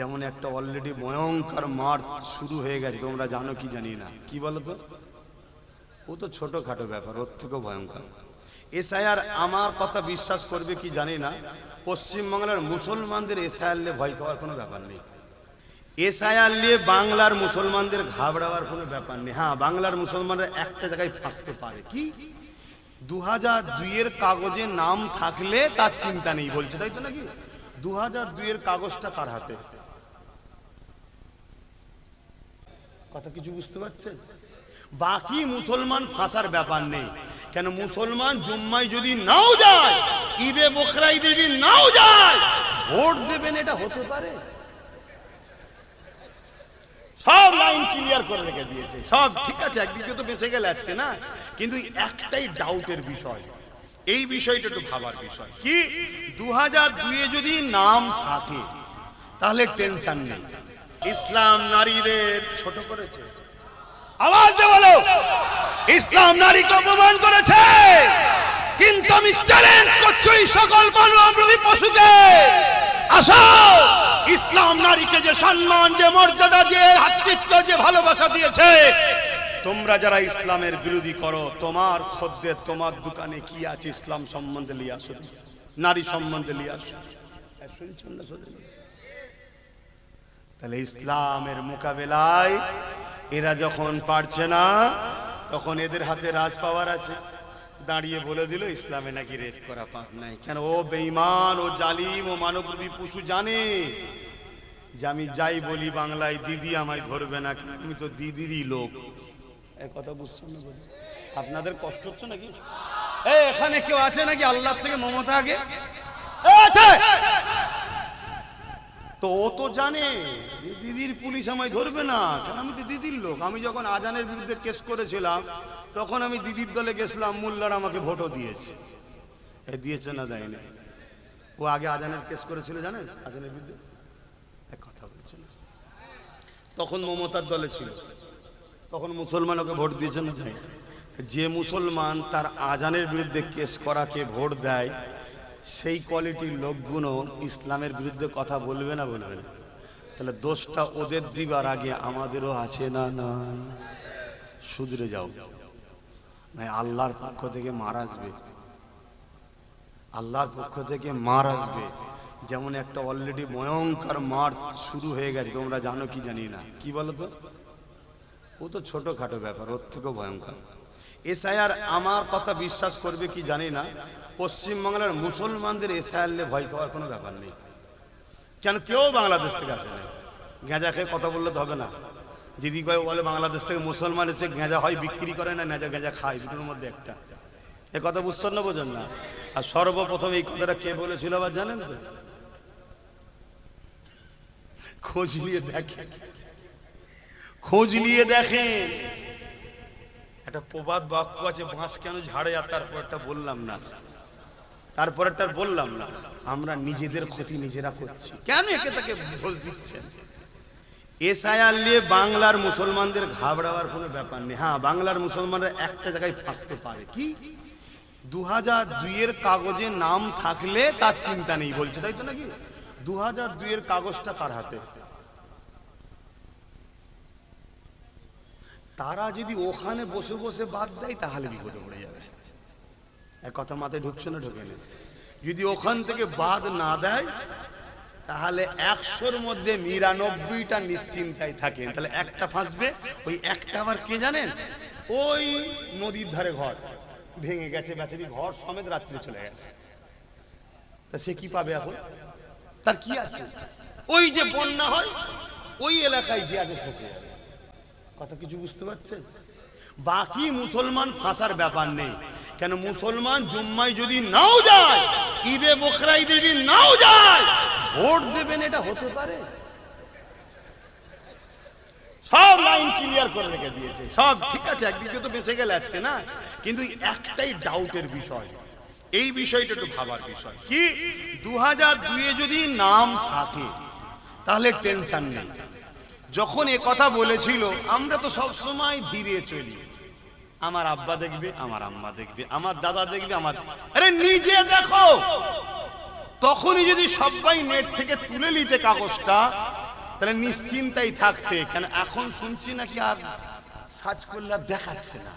যেমন একটা অলরেডি ভয়ঙ্কর মার শুরু হয়ে গেছে, তোমরা জানো কি জানি না। কি বলো তো ও তো ছোটখাটো ব্যাপার, ওর থেকেও ভয়ঙ্কর। এসআইআর আমার কথা বিশ্বাস করবে কি জানি না পশ্চিমবাংলার মুসলমানদের এসআইআর নিয়ে ভয় খাওয়ার কোনো ব্যাপার নেই। এসআইআর নিয়ে বাংলার মুসলমানদের ঘাবড়াবার কোনো ব্যাপার নেই। হ্যাঁ বাংলার মুসলমানরা একটা জায়গায় ফাঁসতে পারে। কি? দু হাজার দুইয়ের কাগজে নাম থাকলে তার চিন্তা নেই বলছে, তাই তো নাকি? দু হাজার দুইয়ের কাগজটা কার হাতে? কথা কিছু বুঝতে পারছেন? বাকি মুসলমান ফাঁসার ব্যাপার নেই। কেন মুসলমান জুম্মায় যদি নাও যায়, ঈদে বকরা ঈদে যদি নাও যায়, ভোট দেবেন এটা হতে পারে? সব লাইন ক্লিয়ার করে রেখে দিয়েছে। সব ঠিক আছে, একদিকে তো বেঁচে গেলে আজকে, না? কিন্তু একটাই ডাউটের বিষয়, এই বিষয়টা একটু ভাবার বিষয়। কি? দু হাজার দুয়ে যদি নাম থাকে, তাহলে টেনশন নেই। ইসলাম নারীদের ছোট করেছে। আওয়াজ দে বলো। ইসলাম নারীকে অপমান করেছে। কিন্তু আমি চ্যালেঞ্জ করছি সকল মানবী পশুকে। আসো। ইসলাম নারীকে যে সম্মান যে মর্যাদা যে হাতৃত্ব যে ভালোবাসা দিয়েছে তোমরা যারা ইসলামের বিরোধী করো তোমার খদ্দের তোমার দোকানে কি আছে ইসলাম সম্বন্ধে নিয়ে আসো নারী সম্বন্ধে নিয়ে আসো। শুনছেন না শুনছেন না? তাহলে ইসলামের মোকাবেলায় এরা যখন পারছে না, তখন এদের হাতে রাজ পাওয়ার আছে। দাঁড়িয়ে বলে দিল, ইসলামে নাকি রেপ করা পাপ নাই। কেন? ও বেঈমান, ও জালিম, ও মানবরূপী পশু জানে। যে আমি যাই বলি বাংলায়, দিদি আমায় ধরবে না আমি তো দিদিরই লোক। এ কথা বুঝছেন না? আপনাদের কষ্ট হচ্ছে নাকি? এখানে কেউ আছে নাকি আল্লাহ থেকে মমতা আগে? আছে! তো ও তো জানে যে দিদির পুলিশ আমায় ধরবে না। কেন আমি তো দিদির লোক? আমি যখন আজানের বিরুদ্ধে কেস করেছিলাম, তখন আমি দিদির দলে গেছিলাম, মোল্লার আমাকে ভোটও দিয়েছে। দিয়েছে না দেয়নি। ও আগে আজানের কেস করেছিল, জানেন? আজানের বিরুদ্ধে? এক কথা বলছে না। তখন মমতার দলে ছিল। তখন মুসলমান ওকে ভোট দিয়েছে না যাই যে মুসলমান তার আজানের বিরুদ্ধে কেস করাকে ভোট দেয় সেই কোয়ালিটির লোকগুলো ইসলামের বিরুদ্ধে কথা বলবে না বলবে না। তাহলে দোষটা ওদের দিবার আগে আমাদেরও আছে না না শুধরে যাও। না আল্লাহর পক্ষ থেকে মার আসবে। আল্লাহর পক্ষ থেকে মার আসবে। যেমন একটা অলরেডি ভয়ঙ্কর মার শুরু হয়ে গেছে, তোমরা জানো কি জানি না। কি বলো তো ও তো ছোটখাটো ব্যাপার, ওর থেকেও ভয়ঙ্কর। এসআইআর আমার কথা বিশ্বাস করবে কি জানি না? পশ্চিমবাংলার মুসলমানদের এসআইআর নিয়ে ভয় খাওয়ার কোনো ব্যাপার নেই। কেন কেউ বাংলাদেশ থেকে আসে না গেঁজা খেয়ে কথা বললে তো হবে না। যদি কয় বলে, বাংলাদেশ থেকে মুসলমান এসে গেঁজা হয়, বিক্রি করে না, নেজা গেঁজা খায়? দুটোর মধ্যে একটা। এ কথা বুঝছেন না, বোঝেন না? আর সর্বপ্রথম এই কথাটা কে বলেছিল আবার জানেন তো? খোঁজ নিয়ে দেখে। খোঁজ নিয়ে দেখেন একটা প্রবাদ বাক্য আছে, বাঁশ কেন ঝাড়ে? আর তারপর একটা বললাম না। তারপরেরটা বললাম না, আমরা নিজেদের ক্ষতি নিজেরা করছি। কেন একে তাকে দোষ দিচ্ছেন? এসআইআর নিয়ে বাংলার মুসলমানদের ঘাবড়াবার কোনো ব্যাপার নেই। হ্যাঁ বাংলার মুসলমানরা একটা জায়গায় ফাঁসতে পারে। কি? দু হাজার দুইয়ের কাগজে নাম থাকলে তার চিন্তা নেই বলছে, তাই তো নাকি? দু হাজার দুইয়ের কাগজটা কার হাতে? তারা যদি ওখানে বসে বসে বাদ দেয়, তাহলে বিপদে পড়ে যাবে। এক কথা মাথায় ঢুকছে না, ঢুকে নেই যদি ওখান থেকে বাদ না দেয়, তাহলে একশোর মধ্যে নিরানব্বইটা নিশ্চিন্তায় থাকেন। তাহলে একটা ফাঁসবে, ওই একটা আবার কে জানেন? ওই নদীর ধারে ঘর। ভেঙে গেছে, বেচারি ঘর সমেত রাত্রে চলে গেছে। তা সে কি পাবে এখন? তার কি আছে? ওই যে বন্যা হয়, ওই এলাকায় যে আগে ফসে কথা কিছু বুঝতে পারছেন? বাকি মুসলমান ফাঁসার ব্যাপার নেই। কেন মুসলমান জুম্মায় যদি নাও যায়, ঈদে বকরা ঈদে যদি নাও যায়, ভোট দেবেন এটা হতে পারে? সব লাইন ক্লিয়ার করে রেখে দিয়েছে। সব ঠিক আছে, একদিকে তো বেঁচে গেলে আজকে না, কিন্তু একটাই ডাউটের বিষয়, এই বিষয়টা একটু ভাবার বিষয়। কি? দু হাজার দুয়ে যদি নাম থাকে, তাহলে টেনশন নেই। যখন এ কথা বলেছিল, আমরা তো সব সময় ধীরে চলি। আমার আব্বা দেখবে, আমার আম্মা দেখবে, আমার দাদা দেখবে, আমার আরে নিজে দেখো। তখনই যদি সবাই নেট থেকে তুলে নিতে কাগজটা, তাহলে নিশ্চিন্তাই থাকতে। কেন এখন শুনছি নাকি আর সার্চ করলে দেখাচ্ছে না।